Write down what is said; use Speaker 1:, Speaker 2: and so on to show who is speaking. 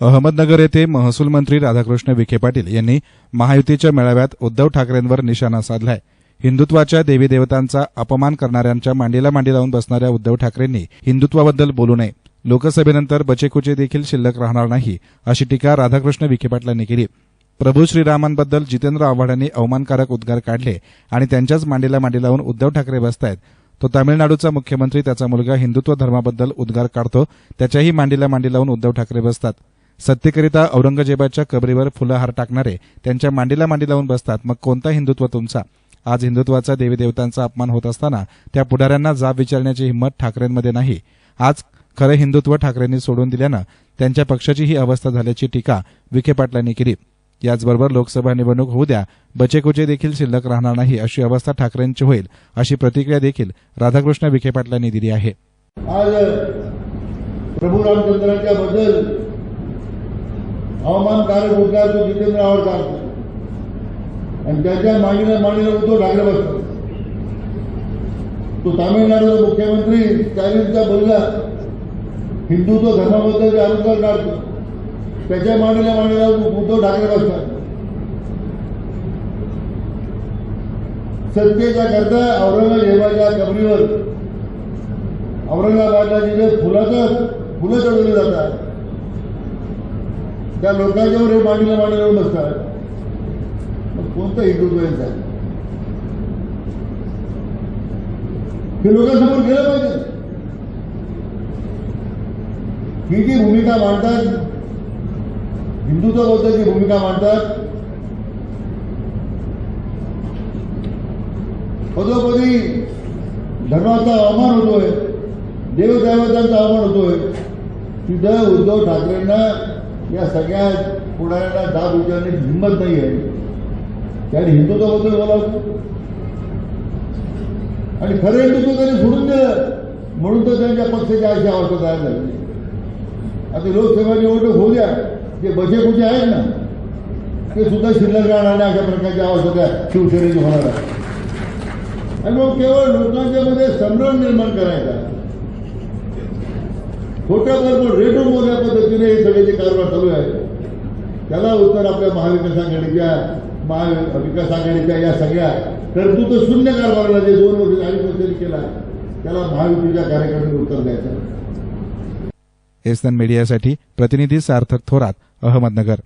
Speaker 1: अहमदनगर येथे महसूल मंत्री राधाकृष्ण विखे पाटील यांनी महायुतीच्या मेळाव्यात उद्धव ठाकरेंवर निशाणा साधलाय. हिंदुत्वाच्या देवी देवतांचा अपमान करणाऱ्यांच्या मांडीला मांडी लावून बसणाऱ्या उद्धव ठाकरेंनी हिंदुत्वाबद्दल बोलू नये. लोकसभेनंतर बचेकुचे देखील शिल्लक राहणार नाही अशी टीका राधाकृष्ण विखे पाटलांनी केली. प्रभू श्रीरामांबद्दल जितेंद्र आव्हाडांनी अवमानकारक उद्गार काढले आणि त्यांच्याच मांडीला मांडी लावून उद्धव ठाकरे बसतायत. तो तामिळनाडूचा मुख्यमंत्री त्याचा मुलगा हिंदुत्व धर्माबद्दल उद्गार काढतो त्याच्याही मांडीला मांडी लावून उद्धव ठाकरे बसतात. सत्तेकरिता औरंगजेबाच्या कबरीवर फुलं हार टाकणारे त्यांच्या मांडीला मांडी लावून बसतात. मग कोणता हिंदुत्व तुमचा? आज हिंदुत्वाचा देवीदेवतांचा अपमान होत असताना त्या पुढाऱ्यांना जाब विचारण्याची हिंमत ठाकरेंमध्ये नाही. आज खरं हिंदुत्व ठाकरेंनी सोडून दिल्यानं त्यांच्या पक्षाची ही अवस्था झाल्याची टीका विखे पाटलांनी केली. याचबरोबर लोकसभा निवडणूक होऊ द्या बचेकुचे देखील शिल्लक राहणार नाही अशी अवस्था ठाकरेंची होईल अशी प्रतिक्रिया देखील राधाकृष्ण विखे पाटलांनी दिली आहे.
Speaker 2: आज प्रभू रामचंद्रांच्या बद्दल अवमानकारक उद्गार तो जितेंद्र आव्हाड आणि त्याच्या मागीला मागीला उद्धव ठाकरे बसतो. तो तामिळनाडूचा मुख्यमंत्री स्टॅलिनचा बोलला हिंदुत्व धर्माबद्दल जे अनुस्कार काढतो त्याच्या मांडीला मागीला उद्धव ठाकरे बसतात सत्तेच्या करता औरंगजेबाच्या कबरीवर औरंगाबादला जिथे फुलाचं फुलं चढवली जातात त्या लोकांच्यावर हे मांडीला मांडीला बसतात मग कोणतं हिंदुत्व यांचं हे लोकांसमोर गेलं पाहिजे. ही जी भूमिका मांडतात हिंदुत्वाबद्दलची भूमिका मांडतात पदोपदी धर्माचा अवमान होतोय देवदैवतांचा अवमान होतोय तिथं उद्धव ठाकरेंना या सगळ्या पुढाऱ्यांना दाब विचारण्याची हिंमत नाही आहे. त्याने हिंदुत्वाबद्दल बोलावं आणि खरं हिंदुत्व त्यांनी सोडून दिलं म्हणून तर त्यांच्या पक्षाची अशी अवस्था तयार झाली. आता लोकसभा निवडणूक होऊ द्या. जे बजेकुजे आहेत ना ते सुद्धा शिल्लक राहणार नाही अशा प्रकारची अवस्था त्या शिवसेनेची होणार आहे. आणि मग केवळ लोकांच्या मध्ये संभ्रम निर्माण करायचा. खोट्या बरोबर रेटो मोठ्या पद्धतीने हे सगळे जे कारभार चालू आहे त्याला उत्तर आपल्या महाविकास आघाडीच्या महाविकास आघाडीच्या या सगळ्या तरतूद शून्य कारभाराला जे दोन वर्ष अडीच वर्षांनी केला त्याला महायुतीच्या कार्यक्रमाने उत्तर द्यायचं.
Speaker 1: एसएन मीडियासाठी प्रतिनिधी सार्थक थोरात अहमदनगर.